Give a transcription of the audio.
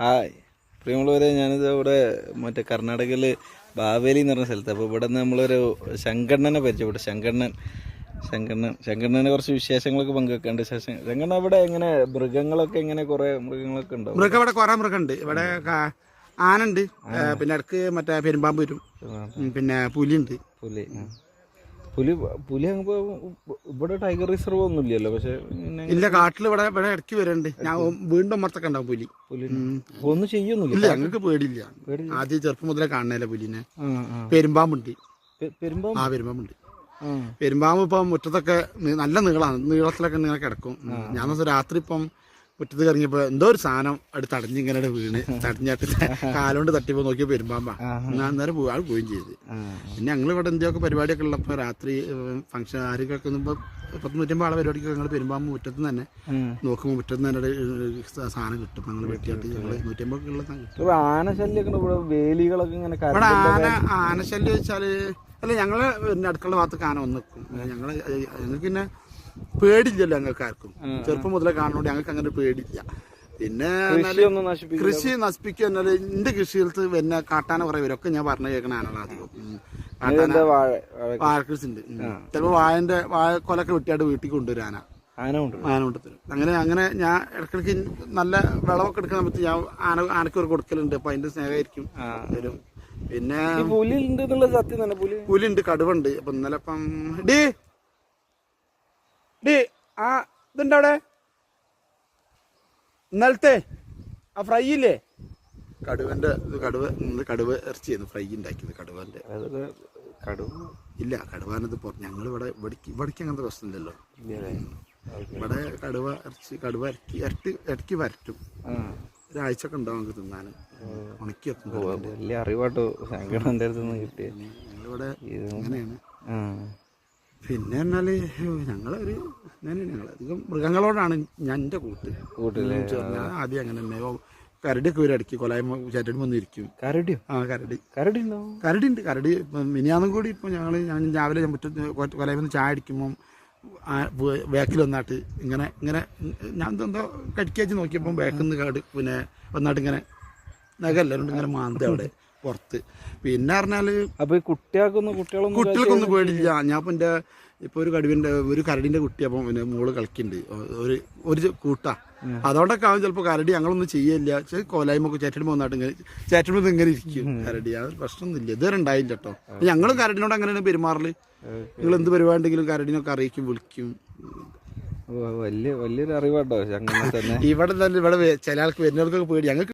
Hi. പ്രിയമുള്ളവരെ ഞാനിത് ഇവിടെ മറ്റേ കർണാടകയിൽ ബാവേലി എന്ന് പറഞ്ഞ സ്ഥലത്ത്. അപ്പോൾ ഇവിടെ നിന്ന് നമ്മളൊരു ശങ്കണ്ണനെ പരിചയപ്പെട്ടു. ശങ്കണ്ണൻ ശങ്കണ്ണൻ ശങ്കണ്ണനെ കുറച്ച് വിശേഷങ്ങളൊക്കെ പങ്കുവെക്കാണ്ട് ശേഷം ശങ്കണ്ണ ഇവിടെ എങ്ങനെ മൃഗങ്ങളൊക്കെ എങ്ങനെ കുറേ മൃഗങ്ങളൊക്കെ ഉണ്ടോ? മൃഗം ഇവിടെ കുറെ മൃഗമുണ്ട്. ഇവിടെ ആനുണ്ട്. പിന്നെ ഇടയ്ക്ക് മറ്റേ പെരുമ്പാമ്പ് വരും. പിന്നെ പുലിയുണ്ട്. പുലി. പുലി പുലി അങ്ങ് ഇവിടെ ടൈഗർ റിസർവ് ഒന്നും ഇല്ലല്ലോ. പക്ഷെ ഇല്ല കാട്ടിൽ ഇവിടെ ഇവിടെ ഇടയ്ക്ക് വരണ്ട്. ഞാൻ വീണ്ടും ഉണ്ടാവും പുലി. പുലി. ഒന്നും ചെയ്യൊന്നുമില്ല ഇല്ല ഞങ്ങൾക്ക് പേടിയില്ല. ആദ്യം ചെറുപ്പം മുതലേ കാണണല്ലേ പുലിനെ. പെരുമ്പാമ്പുണ്ട്. പെരുമ്പാമ്പ്? ആ പെരുമ്പാമ്പുണ്ട്. പെരുമ്പാമ്പ് ഇപ്പം മുറ്റത്തൊക്കെ നല്ല നീളാണ്. നീളത്തിലൊക്കെ നിങ്ങൾ കിടക്കും. ഞാൻ രാത്രി ഇപ്പം മുറ്റത്ത് കറങ്ങിയപ്പോ എന്തോ ഒരു സാധനം അടുത്ത് തടഞ്ഞിങ്ങനെ ഇങ്ങനെ വീണ്. തടഞ്ഞിട്ട് കാലുകൊണ്ട് തട്ടിപ്പോ നോക്കിയപ്പോ പെരുമ്പാമ്പ. ഞാൻ അന്നേരം പോയി ആൾ പോവുകയും ചെയ്ത്. പിന്നെ ഞങ്ങൾ ഇവിടെ എന്തൊക്കെ പരിപാടിയൊക്കെ ഉള്ളപ്പോ രാത്രി ഫംഗ്ഷൻ ആരൊക്കെ പത്ത് നൂറ്റമ്പത് ആളെ പരിപാടിക്ക് ഞങ്ങൾ പെരുമ്പാമ്പ് മുറ്റത്ത് തന്നെ നോക്കുമ്പോ നോക്കുമ്പോൾ മുറ്റത്ത് തന്നെ സാധനം കിട്ടും. ഞങ്ങൾ വെട്ടിയാട്ട് ഞങ്ങൾ നൂറ്റമ്പത് ഉള്ള ഇവിടെ ആന ആനശല്യം വെച്ചാൽ അല്ല ഞങ്ങൾ പിന്നെ അടുക്കള ഭാഗത്ത് ആന വന്ന് നിൽക്കും ഞങ്ങൾ ഞങ്ങൾക്ക് പിന്നെ പേടില്ലല്ലോ ഞങ്ങൾക്ക് ആർക്കും ചെറുപ്പം മുതലേ കാണുന്നോണ്ട് ഞങ്ങൾക്ക് അങ്ങനെ പേടില്ല പിന്നെ കൃഷി നശിപ്പിക്കുക എന്നാൽ എന്റെ കൃഷിയിലത്ത് പിന്നെ കാട്ടാന കുറെ പേരൊക്കെ ഞാൻ പറഞ്ഞു കേൾക്കണ ആനകളാണ് അധികം. കാട്ടാന വാഴ വാഴ വാഴ കൃഷി? ഉണ്ട് ചിലപ്പോൾ വാഴന്റെ വാഴക്കൊലൊക്കെ വെട്ടിയായിട്ട് വീട്ടിൽ കൊണ്ടുവരാനാ ആന. ഉണ്ട് കൊണ്ടുത്തരും. അങ്ങനെ അങ്ങനെ ഞാൻ ഇടയ്ക്കിടയ്ക്ക് നല്ല വിളവൊക്കെ എടുക്കാൻ പറ്റും ഞാൻ ആന ആനക്ക് ഒരു കൊടുക്കലുണ്ട്. അപ്പൊ അതിന്റെ സ്നേഹമായിരിക്കും. വരും. പിന്നെ പുലി ഉണ്ട് സത്യം തന്നെ. പുലി പുലിണ്ട് കടുവുണ്ട് അപ്പൊ ഇന്നലെ ഇപ്പം ഡി! ഡി ആ ഇതുണ്ട് അവിടെ? ഇന്നലത്തെ ആ ഫ്രൈ ഇല്ലേ? കടുവന്റെ ഇത് കടുവ ഇന്ന് കടുവ ഇറച്ചിയായിരുന്നു. ഫ്രൈ ഉണ്ടാക്കിയത് കടുവന്റെ. കടുവ? ഇല്ല കടുവാനത് ഞങ്ങൾ ഇവിടെ ഇവിടേക്ക് ഇവിടേക്ക് അങ്ങനത്തെ പ്രശ്നമില്ലല്ലോ. ഇവിടെ കടുവ ഇറച്ചി കടുവ ഇറക്കി ഇരട്ടി ഇടയ്ക്ക് വരട്ടും ആ. ഒരാഴ്ച ഒക്കെ ഉണ്ടാവും നമുക്ക് തിന്നാൻ. ഉണക്കി വലിയ അറിവാട്ടോ. ഞങ്ങളിവിടെ അങ്ങനെയാണ് ആ. പിന്നെ പറഞ്ഞാൽ ഞങ്ങളൊരു ഞങ്ങൾ അധികം മൃഗങ്ങളോടാണ് ഞാൻ എന്റെ കൂട്ട്. കൂട്ടില്ലേ ഞാൻ ആദ്യം അങ്ങനെ തന്നെ കരടിയൊക്കെ ഒരു ഇടയ്ക്ക് കൊലായ്മ ചേട്ടൻ വന്നിരിക്കും. കരടി? ആ കരടി. കരടി ഉണ്ടോ? കരടി ഉണ്ട് കരടി. ഇപ്പം മിനിയാന്നും കൂടി ഇപ്പം ഞങ്ങൾ ഞാൻ രാവിലെ ഞാൻ മുറ്റത്ത് കൊലായ്മ ചായ അടിക്കുമ്പം ബാക്കിൽ വന്നാട്ട് ഇങ്ങനെ ഇങ്ങനെ ഞാൻ എന്തോ കടിക്കാച്ച് നോക്കിയപ്പം ബാക്കിൽ നിന്ന് കാട് പിന്നെ വന്നാട്ട് ഇങ്ങനെ നഖല്ലാണ്ട് ഇങ്ങനെ മാന്തി അവിടെ. പുറത്ത്. പിന്നെ പറഞ്ഞാൽ അപ്പൊ ഈ കുട്ടികൾക്കൊന്നും കുട്ടികളൊന്നും കുട്ടികൾക്കൊന്നും പേടില്ല ഞാൻ ഇപ്പം എന്റെ ഇപ്പോൾ ഒരു കടുവിന്റെ ഒരു കരടിന്റെ കുട്ടി അപ്പം പിന്നെ മോൾ കളിക്കുന്നുണ്ട് ഒരു ഒരു കൂട്ടാ. അതുകൊണ്ടൊക്കെ ആവും ചിലപ്പോൾ കരടി ഞങ്ങളൊന്നും ചെയ്യില്ല കോലായ്മ കോലായ്മൊക്കെ ചേട്ടൻ വന്നാട്ട് ഇങ്ങനെ ചേട്ടൻ ഇങ്ങനെ ഇരിക്കും. കരടി ആ പ്രശ്നമൊന്നുമില്ല ഇതുവരെ ഉണ്ടായില്ല കേട്ടോ ഞങ്ങളും കരടിനോട് അങ്ങനെയാണ് പെരുമാറൽ? നിങ്ങൾ എന്ത് പരിപാടിണ്ടെങ്കിലും കരടിനൊക്കെ അറിയിക്കും വിളിക്കും. വലിയ വലിയൊരു അറിവാട്ടോ ഇവിടെ തന്നെ ഇവിടെ ചില ആൾക്ക് വരുന്നവർക്കൊക്കെ പേടി. ഞങ്ങൾക്ക്